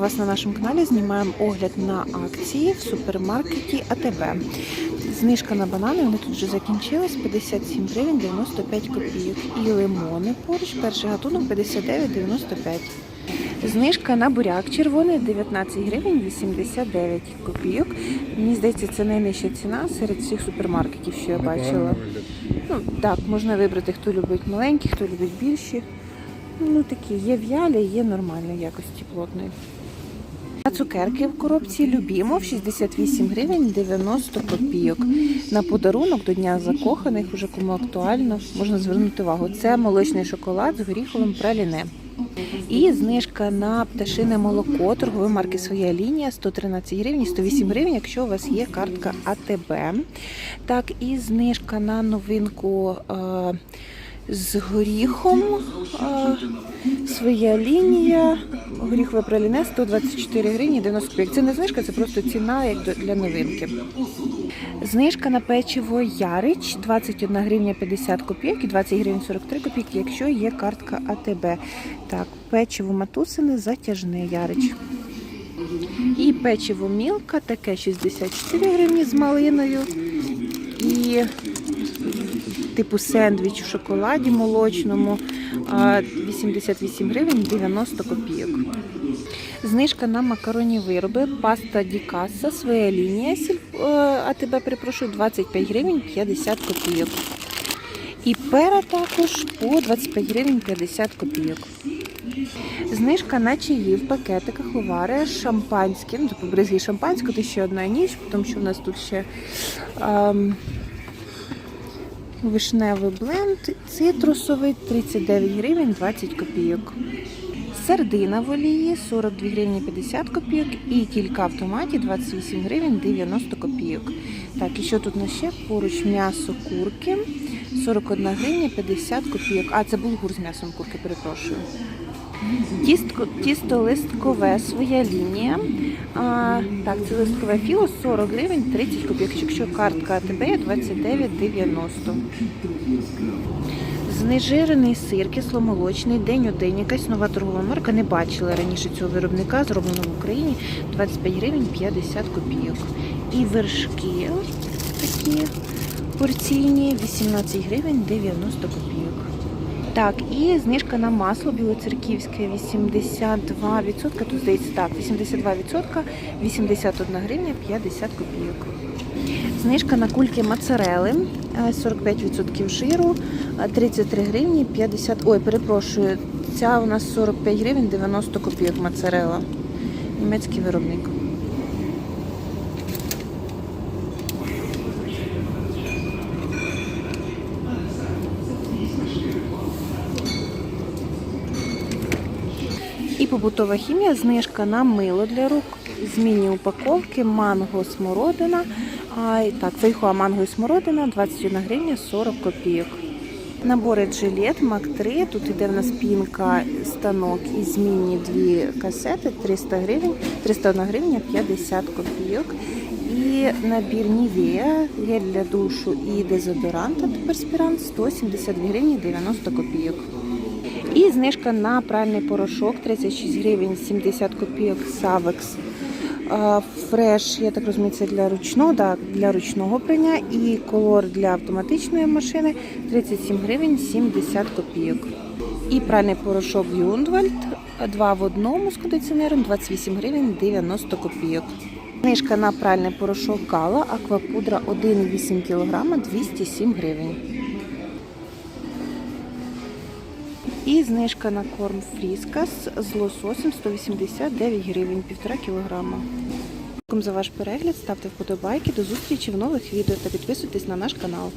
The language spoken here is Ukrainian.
У вас на нашому каналі знімаємо огляд на акції в супермаркеті АТБ. Знижка на банани, вони тут вже закінчились, 57 гривень 95 копійок. І лимони поруч, перший гатунок 59,95. Знижка на буряк червоний 19 гривень 89 копійок. Мені здається, це найнижча ціна серед всіх супермаркетів, що я бачила. Ну так, можна вибрати, хто любить маленькі, хто любить більші. Ну такі, є в'ялі, є нормальної якості плотної. Цукерки в коробці любімо 68 гривень 90 копійок. На подарунок до Дня закоханих, уже кому актуально, можна звернути увагу. Це молочний шоколад з горіховим праліне. І знижка на пташине молоко торгової марки Своя лінія 113 гривень, 108 гривень, якщо у вас є картка АТБ. Так, і знижка на новинку е, з горіхом. Своя лінія. Горіхове праліне 124 гривні 90 копійок. Це не знижка, це просто ціна як для новинки. Знижка на печиво Ярич 21 гривня 50 копійок і 20 гривень 43 копійки, якщо є картка АТБ. Так, печиво матусини затяжне Ярич. І печиво Мілка, таке 64 гривні з малиною. І типу сендвіч в шоколаді молочному 88 гривень 90 копійок. Знижка на макаронні вироби, паста Дікаса, своя лінія, е, а тебе перепрошую, 25 гривень 50 копійок. І пера також по 25 гривень 50 копійок. Знижка на чаї в пакетиках Ловаре шампанське. Ну, типу бризги шампанського, то ще одна ніч, тому що в нас тут ще ем, вишневий бленд, цитрусовий 39 гривень 20 копійок. Сардина в олії 42 гривні 50 копійок і кілька в томаті 28 гривень 90 копійок. Так, і що тут на ще? Поруч м'ясо курки 41 гривня 50 копійок. А, це булгур з м'ясом курки, перепрошую. Тістко, тісто листкове, своя лінія. А, так, це листкове філо 40 гривень 30 копійок. Якщо картка АТБ 29,90. Знежирений сир кисломолочний, день у день. Якась нова торгова марка. Не бачила раніше цього виробника, зроблено в Україні 25 гривень 50 копійок. І вершки такі порційні 18 гривень 90 копійок. Так, і знижка на масло білоцерківське 82%. Тут здається так, 82%, 81 гривня 50 копійок. Знижка на кульки моцарели е, 45% жиру, е, 33 гривні 50. Ой, перепрошую, ця у нас 45 гривень 90 копійок моцарела. Німецький виробник. І побутова хімія, знижка на мило для рук, змінні упаковки, манго, смородина. А, так, фейхоа манго і смородина 21 гривня 40 копійок. Набори джилет Мак 3. Тут іде в нас пінка, станок і змінні дві касети 300 гривень, 301 гривня 50 копійок. І набір Нівея, гель для душу і дезодорант антиперспірант 172 гривні 90 копійок. І знижка на пральний порошок 36 гривень 70 копійок Савекс. Фреш, я так розумію, це для ручного, да, для ручного прання і колор для автоматичної машини 37 гривень 70 копійок. І пральний порошок Юндвальд 2 в одному з кондиціонером 28 гривень 90 копійок. Знижка на пральний порошок Гала, аквапудра 1,8 кг 207 гривень. І знижка на корм Фріскас з лососем 189 гривень, 1,5 кілограма. Дякую за ваш перегляд, ставте вподобайки, до зустрічі в нових відео та підписуйтесь на наш канал.